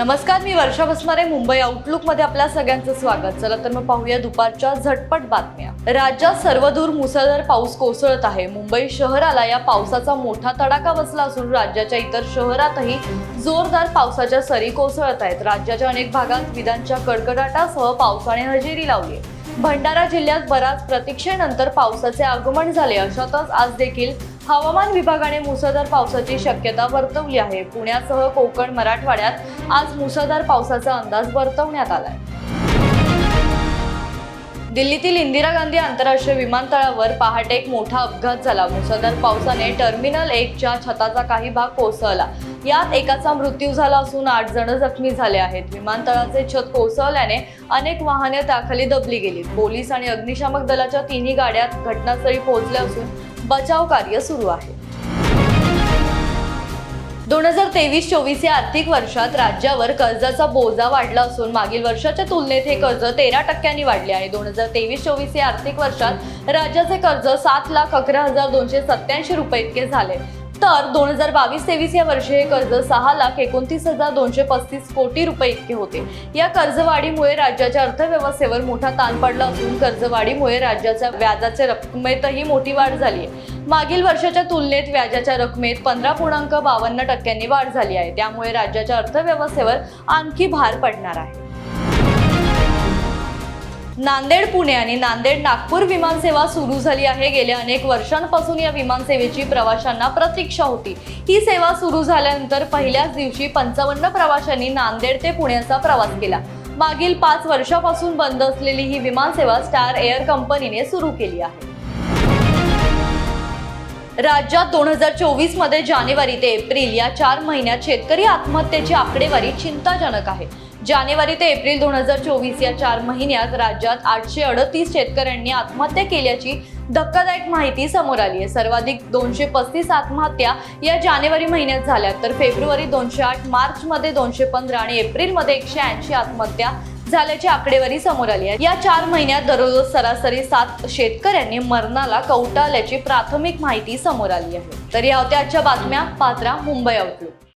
नमस्कार मी वर्षा भस्मारे मुंबई आउटलुकमध्ये आपल्या सगळ्यांचं स्वागत. चला तर मग पाहूया दुपारच्या झटपट बातम्या. राज्यात सर्वदूर मुसळधार पाऊस कोसळत आहे. मुंबई शहराला या पावसाचा मोठा तडाखा बसला असून राज्याच्या इतर शहरातही जोरदार पावसाच्या सरी कोसळत आहेत. राज्याच्या अनेक भागात विधांच्या कडकडाटासह पावसाने हजेरी लावली आहे. भंडारा जिल्ह्यात बराच प्रतीक्षेनंतर पावसाचे आगमन झाले. अशातच आज देखील हवामान विभागाने मुसळधार पावसाची शक्यता वर्तवली आहे. पुण्यासह कोकण मराठवाड्यात आज मुसळधार पावसाचा अंदाज वर्तवण्यात आलाय. दिल्लीतील इंदिरा गांधी आंतरराष्ट्रीय विमानतळावर पहाटे एक मोठा अपघात झाला. मुसळधार पावसाने टर्मिनल एकच्या छताचा काही भाग कोसळला. यात एकाचा मृत्यू झाला असून आठ जण जखमी झाले आहेत. विमानतळाचे छत कोसळल्याने अनेक वाहने त्याखाली दबली गेली. पोलीस आणि अग्निशामक दलाच्या तिन्ही गाड्या घटनास्थळी पोहोचल्या असून बचाव कार्य सुरू आहे. दोन हजार तेवीस चोवीस या आर्थिक वर्षात राज्यावर कर्जाचा बोजा वाढला असून मागील वर्षाच्या तुलनेत हे कर्ज तेरा टक्क्यांनी वाढले आहे. दोन हजार तेवीस चोवीस या आर्थिक वर्षात राज्याचे कर्ज सात लाख अकरा हजार दोनशे सत्याऐंशी रुपये इतके झाले. तर दोन हजार बावीस तेवीस या वर्षी हे कर्ज सहा लाख एकोणतीस हजार दोनशे पस्तीस कोटी रुपये इतके होते. या कर्जवाढीमुळे राज्याच्या अर्थव्यवस्थेवर मोठा ताण पडला असून कर्जवाढीमुळे राज्याच्या व्याजाच्या रकमेतही मोठी वाढ झाली आहे. मागील वर्षाच्या तुलनेत व्याजाच्या रकमेत पंधरा पूर्णांक बावन्न टक्क्यांनी वाढ झाली आहे. त्यामुळे राज्याच्या अर्थव्यवस्थेवर आणखी भार पडणार आहे. नांदेड पुणे आणि नांदेड नागपूर विमानसेवा सुरू झाली आहे. गेल्या अनेक वर्षांपासून या विमानसेवेची प्रवाशांना प्रतीक्षा होती. ही सेवा सुरू झाल्यानंतर पहिल्याच दिवशी पंचावन्न प्रवाशांनी नांदेड ते पुण्याचा प्रवास केला. मागील पाच वर्षापासून बंद असलेली ही विमानसेवा स्टार एअर कंपनीने सुरू केली आहे. राज्यात दोन हजार चोवीसमध्ये जानेवारी ते एप्रिल या चार महिन्यात शेतकरी आत्महत्येची आकडेवारी चिंताजनक आहे. जानेवारी ते एप्रिल दोन हजार चोवीस या चार महिन्यात राज्यात आठशे अडतीस शेतकऱ्यांनी आत्महत्या केल्याची धक्कादायक माहिती समोर आली आहे. सर्वाधिक दोनशे पस्तीस आत्महत्या या जानेवारी महिन्यात झाल्या. तर फेब्रुवारी दोनशे आठ मार्चमध्ये दोनशे पंधरा आणि एप्रिलमध्ये एकशे ऐंशी आत्महत्या झाल्याची आकडेवारी समोर आली आहे. या चार महिन्यात दररोज सरासरी सात शेतकऱ्यांनी मरणाला कवटाळल्याची प्राथमिक माहिती समोर आली आहे. तर या होत्या आजच्या बातम्या. पात्रा मुंबई आउटलुक